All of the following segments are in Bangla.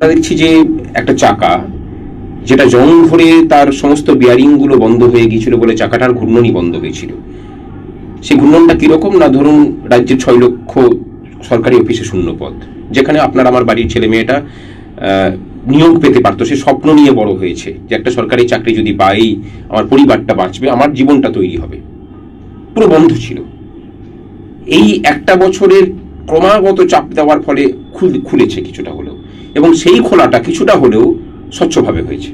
আমরা দেখছি যে একটা চাকা, যেটা জং ধরে তার সমস্ত বিয়ারিংগুলো বন্ধ হয়ে গিয়েছিল বলে চাকাটার ঘূর্ণনই বন্ধ হয়েছিল। সেই ঘূর্ণনটা কীরকম না ধরুন রাজ্যের ছয় লক্ষ সরকারি অফিসে শূন্য পদ যেখানে আপনার আমার বাড়ির ছেলে মেয়েটা নিয়োগ পেতে পারতো, সে স্বপ্ন নিয়ে বড় হয়েছে যে একটা সরকারি চাকরি যদি পাই, আমার পরিবারটা বাঁচবে, আমার জীবনটা তৈরি হবে। পুরো বন্ধ ছিল। এই একটা বছরের ক্রমাগত চাপ দেওয়ার ফলে খুলেছে কিছুটা হলেও। এবং সেই খোলাটা কিছুটা হলেও স্বচ্ছভাবে হয়েছে।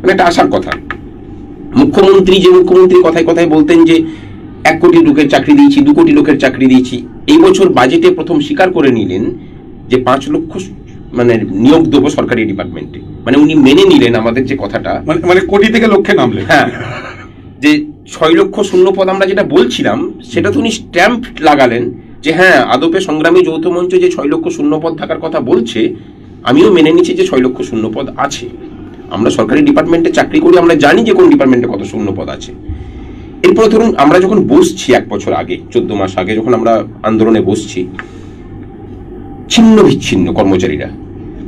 মানে একটা আশার কথা। মুখ্যমন্ত্রী যে মুখ্যমন্ত্রী কথায় কথায় বলতেন যে এক কোটি লোকের চাকরি দিয়েছি দু কোটি লোকের চাকরি দিয়েছি এই বছর বাজেটে প্রথম স্বীকার করে নিলেন যে পাঁচ লক্ষ মানে নিয়োগ দেবো সরকারি ডিপার্টমেন্টে। মানে উনি মেনে নিলেন আমাদের যে কথাটা। মানে মানে কোটি থেকে লক্ষ্যে নামলেন। হ্যাঁ। যে ছয় লক্ষ শূন্য পদ আমরা যেটা বলছিলাম সেটা তো উনি স্ট্যাম্প লাগালেন যে হ্যাঁ আদপে সংগ্রামী যৌথ মঞ্চ যে ছয় লক্ষ শূন্য পদ থাকার কথা বলছে আমিও মেনে নিচ্ছি যে ছয় লক্ষ শূন্য পদ আছে। আমরা সরকারি ডিপার্টমেন্টে চাকরি করি, আমরা জানি যে কোন ডিপার্টমেন্টে কত শূন্য পদ আছে। এরপর ধরুন, আমরা যখন বসছি এক বছর আগে, চোদ্দ মাস আগে, যখন আমরা আন্দোলনে বসছি, ছিন্ন বিচ্ছিন্ন কর্মচারীরা,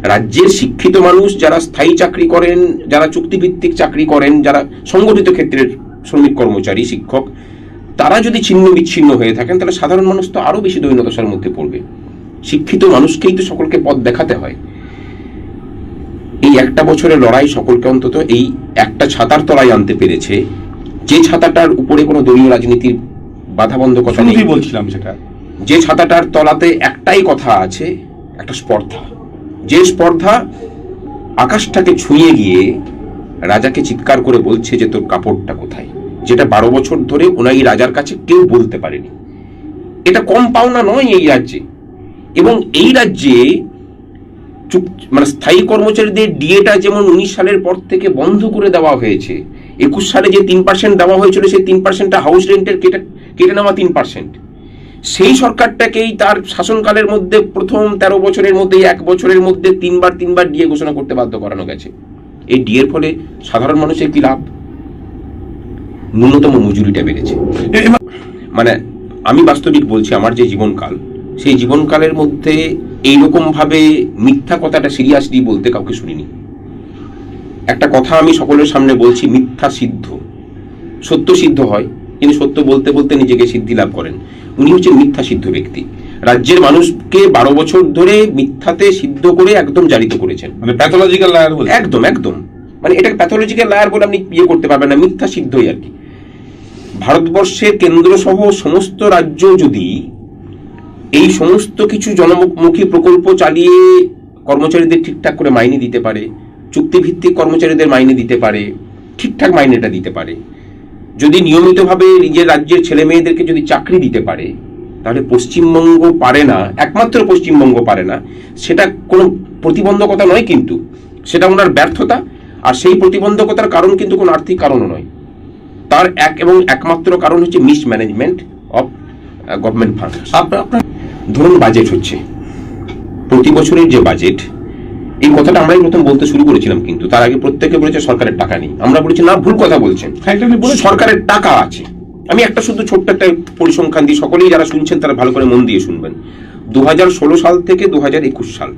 রাজ্যের শিক্ষিত মানুষ যারা স্থায়ী চাকরি করেন, যারা চুক্তিভিত্তিক চাকরি করেন, যারা সংগঠিত ক্ষেত্রের শ্রমিক কর্মচারী, শিক্ষক, তারা যদি ছিন্ন বিচ্ছিন্ন হয়ে থাকেন, তাহলে সাধারণ মানুষ তো আরও বেশি দৈন্যদশার মধ্যে পড়বে। শিক্ষিত মানুষকেই তো সকলকে পথ দেখাতে হয়। এই একটা বছরের লড়াই সকলকে অন্তত এই একটা ছাতার তলায় আনতে পেরেছে। যে ছাতাটার উপরে কোনো দলীয় রাজনীতির বাধাবন্ধকতা নেই। বলছিলাম সেটা। যে ছাতাটার তলাতে একটাই কথা আছে একটা স্পর্ধা। যে স্পর্ধা আকাশটাকে ছুঁয়ে গিয়ে রাজাকে চিৎকার করে বলছে যে তোর কাপড়টা কোথায়? যেটা বারো বছর ধরে ওনাই রাজার কাছে কেউ বলতে পারেনি। এটা কম পাওনা নয় এই রাজ্যে। এবং এই রাজ্যে মানে স্থায়ী কর্মচারীদের ডিএটা যেমন উনিশ সালের পর থেকে বন্ধ করে দেওয়া হয়েছে একুশ সালে যে তিন পার্সেন্ট দেওয়া হয়েছিল সেই তিন পার্সেন্টটা হাউস রেন্টের কেটে কেটে নেওয়া তিন পার্সেন্ট সেই সরকারটাকেই তার শাসনকালের মধ্যে প্রথম তেরো বছরের মধ্যে এক বছরের মধ্যে তিনবার তিনবার ডিএ ঘোষণা করতে বাধ্য করানো গেছে। এই ডিএর ফলে সাধারণ মানুষের কি লাভ? ন্যূনতম মজুরিটা বেড়েছে। মানে আমি বাস্তবিক বলছি আমার যে জীবনকাল সেই জীবনকালের মধ্যে এইরকম ভাবে মিথ্যা কথাটা সিরিয়াসলি বলতে কাউকে শুনিনি। একটা কথা আমি সকলের সামনে বলছি মিথ্যা সিদ্ধ। সত্য সিদ্ধ হয় কিন্তু সত্য বলতে বলতে নিজেকে সিদ্ধি লাভ করেন। উনি হচ্ছেন মিথ্যা সিদ্ধ ব্যক্তি। রাজ্যের মানুষকে বারো বছর ধরে মিথ্যাতে সিদ্ধ করে একদম জারিত করেছেন। মানে প্যাথোলজিক্যাল লায়ার বলছে একদম একদম। মানে এটাকে প্যাথোলজিক্যাল লায়ার বলে আপনি ইয়ে করতে পারবেন না মিথ্যা সিদ্ধই আর কি। ভারতবর্ষের কেন্দ্র সহ সমস্ত রাজ্য যদি এই সমস্ত কিছু জনমুখী প্রকল্প চালিয়ে কর্মচারীদের ঠিকঠাক করে মাইনে দিতে পারে, চুক্তিভিত্তিক কর্মচারীদের মাইনে দিতে পারে, ঠিকঠাক মাইনেটা দিতে পারে। যদি নিয়মিতভাবে নিজের রাজ্যের ছেলে মেয়েদেরকে যদি চাকরি দিতে পারে, তাহলে পশ্চিমবঙ্গ পারে না, একমাত্র পশ্চিমবঙ্গ পারে না। সেটা কোনো প্রতিবন্ধকতা নয় কিন্তু, সেটা ওনার ব্যর্থতা, আর সেই প্রতিবন্ধকতার কারণ কিন্তু কোনো আর্থিক কারণও নয়। তার এক এবং একমাত্র কারণ হচ্ছে মিসম্যানেজমেন্ট অফ গভর্নমেন্ট ফান্ড আপনার ধরুন বাজেট হচ্ছে। প্রতি বছরের যে বাজেট এই কথাটা আমরাই প্রথম বলতে শুরু করেছিলাম কিন্তু তার আগে প্রত্যেকে বলেছে সরকারের টাকা নেই। আমরা বলেছি না ভুল কথা বলছেন। সরকারের টাকা আছে। আমি একটা শুধু ছোট্ট একটা পরিসংখ্যান দিই সকলেই যারা শুনছেন তারা ভালো করে মন দিয়ে শুনবেন। দু হাজার ষোলো সাল থেকে দুহাজার একুশ সাল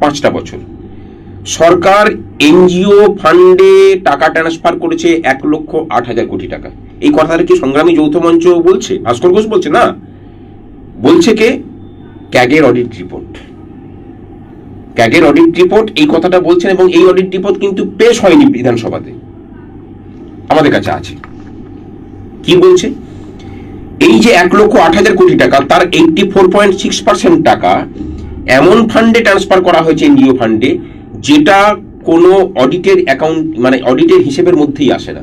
পাঁচটা বছর। সরকার এনজিও ফান্ডে টাকা ট্রান্সফার করেছে এক লক্ষ আট হাজার কোটি টাকা। এই কথাটা কি সংগ্রামী যৌথ মঞ্চ বলছে? ভাস্কর ঘোষ বলছে না। বলছে কে? ক্যাগের অডিট রিপোর্ট ক্যাগের অডিট রিপোর্ট এই কথাটা বলছেন এবং এই অডিট রিপোর্ট কিন্তু পেশ হয়নি বিধানসভাতে। আমাদের কাছে আছে। কি বলছে? এই যে এক লক্ষ আট হাজার কোটি টাকা, তার eighty four point six percent টাকা এমন ফান্ডে ট্রান্সফার করা হয়েছে এনজিও ফান্ডে যেটা কোনো অডিটের অ্যাকাউন্ট মানে অডিটের হিসেবের মধ্যেই আসে না।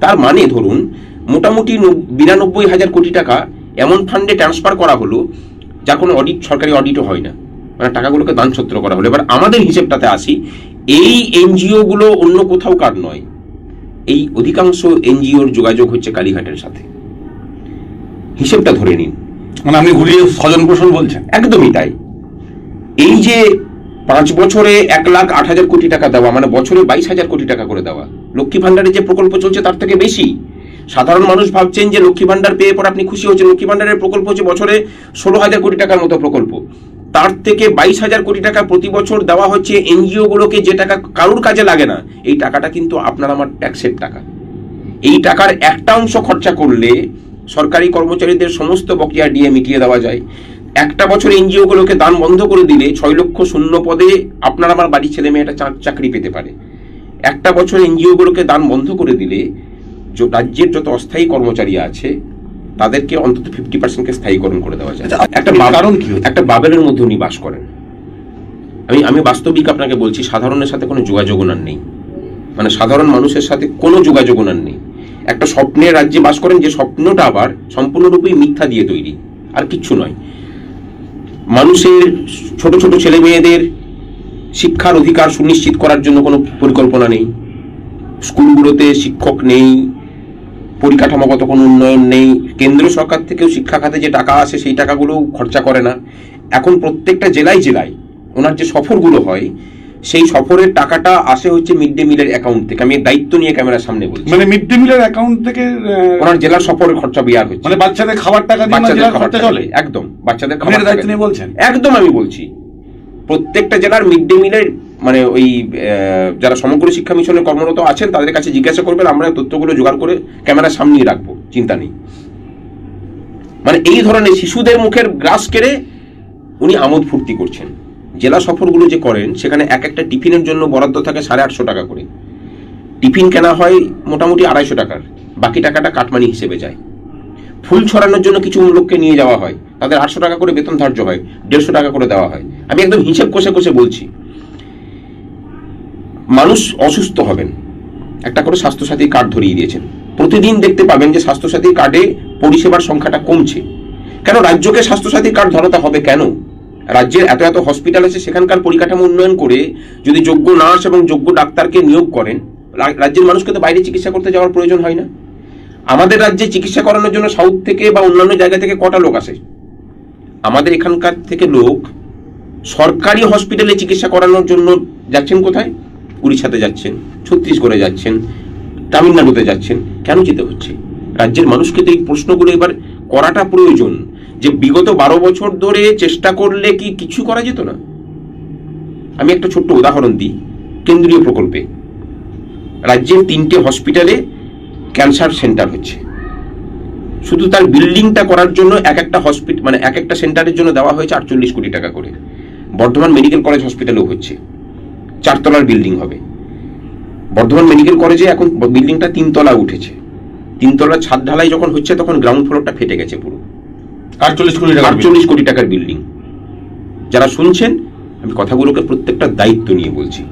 তার মানে ধরুন, মোটামুটি নব- বিরানব্বই হাজার কোটি টাকা এমন ফান্ডে ট্রান্সফার করা হলো যা কোনো অডিট সরকারি অডিটও হয় না। মানে টাকাগুলোকে দানছত্র করা হলো। এবার আমাদের হিসেবটাতে আসি এই এনজিও গুলো অন্য কোথাও কার নয়। এই অধিকাংশ এনজিওর যোগাযোগ হচ্ছে কালীঘাটের সাথে। হিসেবটা ধরে নিন। মানে আপনি ঘুরিয়ে স্বজন পোষণ বলছেন? একদমই তাই। এই যে পাঁচ বছরে এক লাখ আট হাজার কোটি টাকা দেওয়া মানে বছরে বাইশ হাজার কোটি টাকা করে দেওয়া লক্ষ্মী ভান্ডারের যে প্রকল্প চলছে তার থেকে বেশি। সাধারণ মানুষ ভাবছেন যে লক্ষ্মী ভান্ডার পেয়ে পর আপনি খুশি হচ্ছেন। লক্ষ্মী ভান্ডারের প্রকল্প হচ্ছে বছরে ষোলো হাজার কোটি টাকার মতো প্রকল্প। তার থেকে বাইশ হাজার কোটি টাকা প্রতি বছর দেওয়া হচ্ছে এনজিওগুলোকে যে টাকা কারুর কাজে লাগে না, এই টাকাটা কিন্তু আপনার আমার ট্যাক্সের টাকা। এই টাকার একটা অংশ খরচা করলে সরকারি কর্মচারীদের সমস্ত বকেয়া ডিএ মিটিয়ে দেওয়া যায়। একটা বছর এনজিওগুলোকে দান বন্ধ করে দিলে ছয় লক্ষ শূন্য পদে আপনার আমার বাড়ির ছেলে মেয়েটা চাকরি পেতে পারে। একটা বছর এনজিওগুলোকে দান বন্ধ করে দিলে রাজ্যের যত অস্থায়ী কর্মচারী আছে তাদেরকে অন্তত ফিফটি পার্সেন্টকে স্থায়ীকরণ করে দেওয়া যায়। আচ্ছা, একটা এর বাব- কারণ কি একটা বাবেলের মধ্যে উনি বাস করেন। আমি আমি বাস্তবিক আপনাকে বলছি সাধারণের সাথে কোনো যোগাযোগ ওনার নেই। মানে সাধারণ মানুষের সাথে কোনো যোগাযোগ ওনার নেই। একটা স্বপ্নের রাজ্যে বাস করেন যে স্বপ্নটা আবার সম্পূর্ণরূপেই মিথ্যা দিয়ে তৈরি। আর কিচ্ছু নয়। মানুষের ছোট ছোট ছেলে মেয়েদের শিক্ষার অধিকার সুনিশ্চিত করার জন্য কোনো পরিকল্পনা নেই। স্কুলগুলোতে শিক্ষক নেই। পরিকাঠামোগত কোনো উন্নয়ন নেই। কেন্দ্র সরকার থেকেও শিক্ষা খাতে যে টাকা আসে সেই টাকাগুলো খরচা করে না। এখন প্রত্যেকটা জেলায় জেলায় ওনার যে সফরগুলো হয় সেই সফরের টাকাটা আসে হচ্ছে মিড ডে মিলের অ্যাকাউন্ট থেকে। আমি দায়িত্ব নিয়ে ক্যামেরার সামনে বলছি। মানে মিড ডে মিলের অ্যাকাউন্ট থেকে ওনার জেলার সফরের খরচা বিয়ার হচ্ছে। মানে বাচ্চাদের খাবার টাকা দিয়ে বাচ্চাদের খরচা চলে? একদম। বাচ্চাদের খাবার দায়িত্ব নিয়ে বলছেন? একদম আমি বলছি। প্রত্যেকটা জেলার মিড ডে মিলের মানে ওই যারা সমগ্র শিক্ষা মিশনে কর্মরত আছেন, তাদের কাছে জিজ্ঞাসা করবেন, আমরা তথ্যগুলো জোগাড় করে ক্যামেরার সামনেই রাখব, চিন্তা নেই। মানে এই ধরনের শিশুদের মুখের গ্রাস কেড়ে উনি আমোদ ফুর্তি করছেন। জেলা সফরগুলো যে করেন, সেখানে এক একটা টিফিনের জন্য বরাদ্দ থাকে সাড়ে আটশো টাকা করে। টিফিন কেনা হয় মোটামুটি আড়াইশো টাকার, বাকি টাকাটা কাটমানি হিসেবে যায়। ফুল ছড়ানোর জন্য কিছু লোককে নিয়ে যাওয়া হয়, তাদের আটশো টাকা করে বেতন ধার্য হয়, দেড়শো টাকা করে দেওয়া হয়। আমি একদম হিসেব কষে কষে বলছি। মানুষ অসুস্থ হবেন। একটা করে স্বাস্থ্যসাথী কার্ড ধরিয়ে দিয়েছেন। প্রতিদিন দেখতে পাবেন যে স্বাস্থ্যসাথী কার্ডে পরিষেবার সংখ্যাটা কমছে। কেন রাজ্যকে স্বাস্থ্যসাথী কার্ড ধরাতে হবে কেন? রাজ্যের এত এত হসপিটাল আছে, সেখানকার পরিকাঠামো উন্নয়ন করে যদি যোগ্য নার্স এবং যোগ্য ডাক্তারকে নিয়োগ করেন রাজ্যের মানুষকে তো বাইরে চিকিৎসা করতে যাওয়ার প্রয়োজন হয় না। আমাদের রাজ্যে চিকিৎসা করানোর জন্য সাউথ থেকে বা অন্যান্য জায়গা থেকে কটা লোক আসে? আমাদের এখানকার থেকে লোক সরকারি হসপিটালে চিকিৎসা করানোর জন্য যাচ্ছেন কোথায়? উড়িষ্যাতে যাচ্ছেন, ছত্তিশগড়ে যাচ্ছেন, তামিলনাড়ুতে যাচ্ছেন, কেন যেতে হচ্ছে? রাজ্যের মানুষকে তো এই প্রশ্নগুলো এবার করাটা প্রয়োজন যে বিগত বারো বছর ধরে চেষ্টা করলে কি কিছু করা যেত না? আমি একটা ছোট্ট উদাহরণ দিই, কেন্দ্রীয় প্রকল্পে। রাজ্যের তিনটে হসপিটালে ক্যান্সার সেন্টার হচ্ছে। শুধু তার বিল্ডিংটা করার জন্য এক একটা হসপিটাল মানে এক একটা সেন্টারের জন্য দেওয়া হয়েছে আটচল্লিশ কোটি টাকা করে। বর্ধমান মেডিকেল কলেজ হসপিটালেও হচ্ছে। চারতলার বিল্ডিং হবে। বর্ধমান মেডিকেল কলেজে এখন বিল্ডিংটা তিনতলা উঠেছে। তিনতলার ছাদ ঢালাই যখন হচ্ছে তখন গ্রাউন্ড ফ্লোরটা ফেটে গেছে পুরো। আটচল্লিশ কোটি টাকা আটচল্লিশ কোটি টাকার বিল্ডিং যারা শুনছেন আমি কথাগুলোকে প্রত্যেকটা দায়িত্ব নিয়ে বলছি।